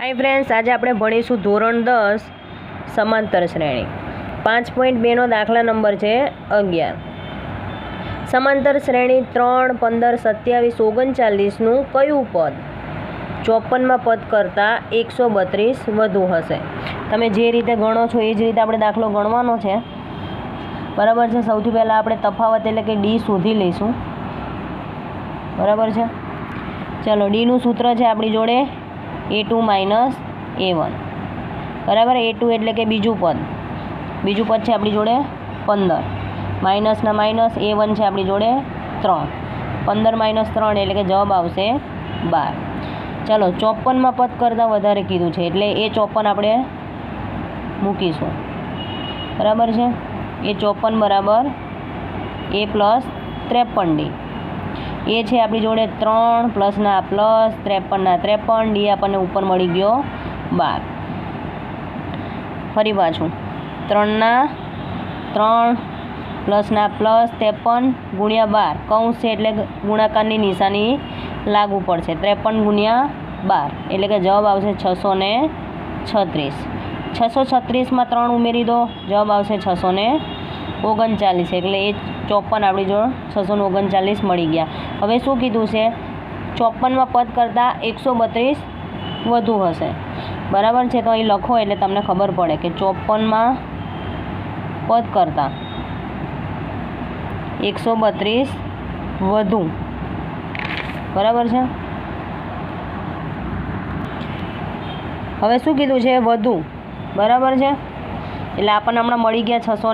Hi friends આજે આપણે ભણીશું ધોરણ દસ, સમાંતર શ્રેણી. પાંચ પોઈન્ટ બેનો દાખલા નંબર છે અગિયાર. સમાંતર શ્રેણી ત્રણ, પંદર, સત્યાવીસ ઓગણચાલીસનું કયું પદ? ચોપનમાં પદ કરતાં એકસો બત્રીસ વધુ હશે. તમે જે રીતે ગણો છો એ જ રીતે આપણે દાખલો ગણવાનો છે. બરાબર છે? સૌથી પહેલાં આપણે તફાવત એટલે કે ડી શોધી લઈશું. બરાબર છે? ચલો ડીનું સૂત્ર છે આપણી જોડે A two minus A one બરાબર? એ ટુ એટલે કે બીજું પદ. બીજું પદ છે આપણી જોડે પંદર. માઇનસના માઇનસ એ વન છે આપણી જોડે ત્રણ. પંદર માઇનસ ત્રણ એટલે કે જવાબ આવશે બાર. ચાલો ચોપનમાં પદ કરતાં વધારે કીધું છે, એટલે એ ચોપન આપણે મૂકીશું. બરાબર છે? એ ચોપન બરાબર એ પ્લસ ત્રેપન ડી એ છે આપણી જોડે ત્રણ, પ્લસના પ્લસ, ત્રેપનના ત્રેપન, ડી આપણને ઉપર મળી ગયો બાર. ફરી પાછું. ત્રણના ત્રણ, પ્લસના પ્લસ, ત્રેપન ગુણ્યા બાર. કૌંસ છે એટલે ગુણાકારની નિશાની લાગુ પડશે. ત્રેપન ગુણ્યા બાર. એટલે કે જવાબ આવશે છસો ને છત્રીસ. છસો છત્રીસમાં ત્રણ ઉમેરી દો. જવાબ આવશે છસો ને ઓગણચાલીસ. એટલે એ ચોપન આપણી જોડે છસો ઓગણચાલીસ મળી ગયા. હવે શું કીધું છે? ચોપનમાં પદ કરતાં એકસો બત્રીસ વધુ હશે. બરાબર છે? તો અહીં લખો એટલે તમને ખબર પડે કે ચોપનમાં પદ કરતાં એકસો બત્રીસ વધુ. બરાબર છે? હવે શું કીધું છે? વધુ. બરાબર છે? એટલે આપણને હમણાં મળી ગયા છસો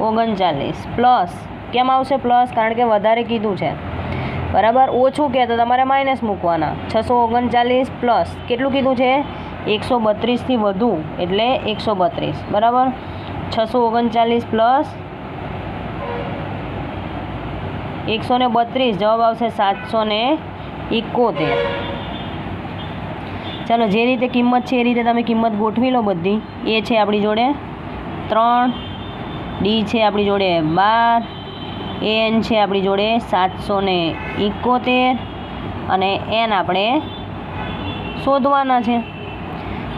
ઓગણચાલીસ. પ્લસ કેમ આવશે પ્લસ કારણ કે વધારે કીધું છે. બરાબર? ઓછું કે તો તમારે માઇનસ મૂકવાના. છસો ઓગણચાલીસ પ્લસ કેટલું કીધું છે? એકસો બત્રીસથી વધુ. એટલે એકસો બત્રીસ. બરાબર? છસો ઓગણચાલીસ પ્લસ એકસો ને બત્રીસ. જવાબ આવશે સાતસો ને એકોતેર. ચાલો, જે રીતે કિંમત છે એ રીતે તમે કિંમત ગોઠવી લો બધી. એ છે આપણી જોડે ત્રણ. ડી છે આપણી જોડે બાર. એન છે આપણી જોડે સાતસો ને ઇકોતેર અને એન આપણે શોધવાના છે.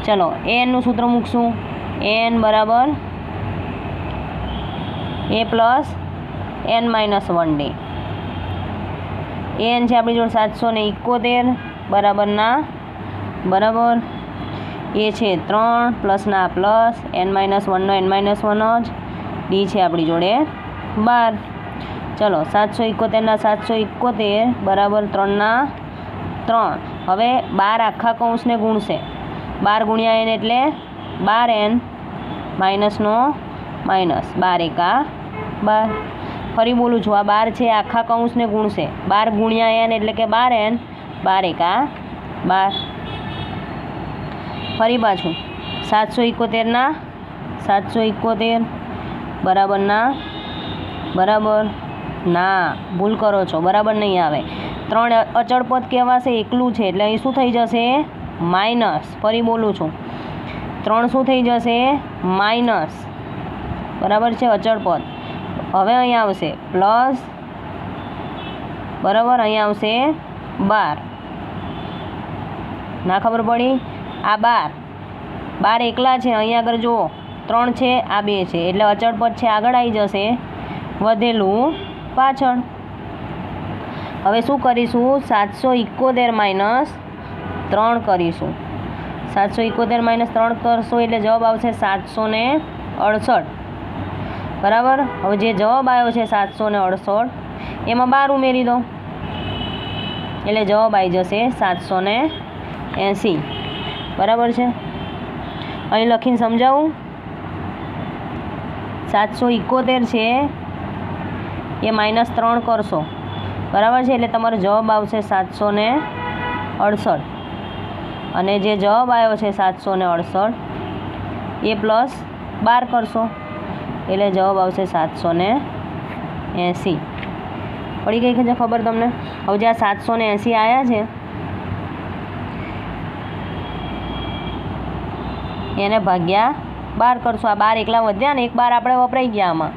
ચલો એનનું સૂત્ર મૂકશું. એન બરાબર A plus N minus one D N છે આપણી જોડે સાતસો ને ઇકોતેર બરાબરના, બરાબર. એ છે ત્રણ પ્લસના પ્લસ એન માઇનસ વનનો એન માઇનસ વન જ. ડી છે આપણી જોડે બાર. ચલો, સાતસો એકોતેરના સાતસો એકોતેર બરાબર ત્રણના ત્રણ. હવે બાર આખા કૌંસને ગુણશે. બાર ગુણ્યા એન એટલે બાર એન માઇનસનો માઇનસ. બાર એકા બાર. ફરી બોલું છું, આ બાર છે આખા કૌંસને ગુણશે. બાર ગુણ્યા એન એટલે કે બાર એન બાર એકા બાર. ફરી પાછું. સાતસો એકોતેરના સાતસો એકોતેર બરાબરના બરાબર? ના, ભૂલ કરો છો. બરાબર નહીં આવે. ત્રણ અચળ પદ કહેવાશે, એકલું છે. એટલે અહીં શું થઈ જશે? માઇનસ. ફરી બોલું છું. ત્રણ શું થઈ જશે? માઇનસ. બરાબર છે, અચળ પદ. હવે અહીં આવશે. પ્લસ. બરાબર, અહીં આવશે બાર. ના ખબર પડી? આ બાર. બાર એકલા છે. અહીંયા આગળ જુઓ. ત્રણ છે, આ બે છે. એટલે અચળ પદ છે, આગળ આવી જશે. વધેલું પાછળ. હવે શું કરીશું? સાતસો ઇકોતેર માઇનસ ત્રણ કરીશું. સાતસો ઇકોતેર માઇનસ ત્રણ કરશો એટલે જવાબ આવશે સાતસો ને અડસઠ. બરાબર? હવે જે જવાબ આવ્યો છે સાતસો ને અડસઠ, એમાં બાર ઉમેરી દો. એટલે જવાબ આવી જશે સાતસો ને એંસી. બરાબર છે? અહીં લખીને સમજાવું. સાતસો ઇકોતેર છે એ માઇનસ ત્રણ કરશો. બરાબર છે? એટલે તમારો જવાબ આવશે સાતસો ને અડસઠ. અને જે જવાબ આવ્યો છે સાતસો ને અડસઠ, એ પ્લસ બાર કરશો. એટલે જવાબ આવશે સાતસો ને એંસી. પડી ગઈ છે ખબર તમને? હવે જે આ સાતસો ને એંસી આવ્યા છે, એને ભાગ્યા બાર કરશો. આ બાર એકલા વધ્યા ને એક બાર આપણે વપરાઈ ગયા આમાં.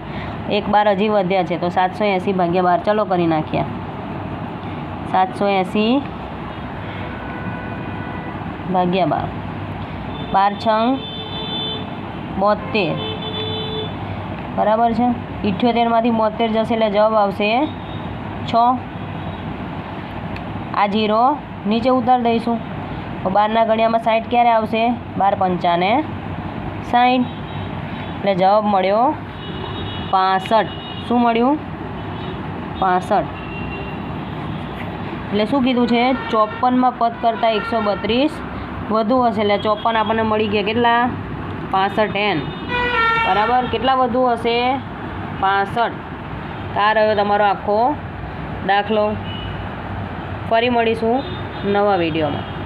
એક બાર હજી વધ્યા છે, તો સાતસો એંસી ભાગ્યા બાર. ચલો કરી નાખ્યા સાતસો એંસી ભાગ્યા બાર. બાર છંગ બોતેર. બરાબર છે? ઇઠ્યોતેરમાંથી બોતેર જશે એટલે જવાબ આવશે છ. આ જીરો નીચે ઉતારી દઈશું. બારના ગણ્યામાં સાઠ ક્યારે આવશે? બાર પંચાને સાઠ એટલે જવાબ મળ્યો પાસઠ. શું મળ્યું? પાસઠ. એટલે શું કીધું છે? ચોપનમાં પદ કરતાં એકસો બત્રીસ. વધુ હશે, એટલે ચોપન આપણને મળી ગયા કેટલા? પાસઠ એન. બરાબર? કેટલા વધુ હશે? પાસઠ. આ રહ્યો તમારો આખો દાખલો. ફરી મળીશું નવા વિડીયોમાં.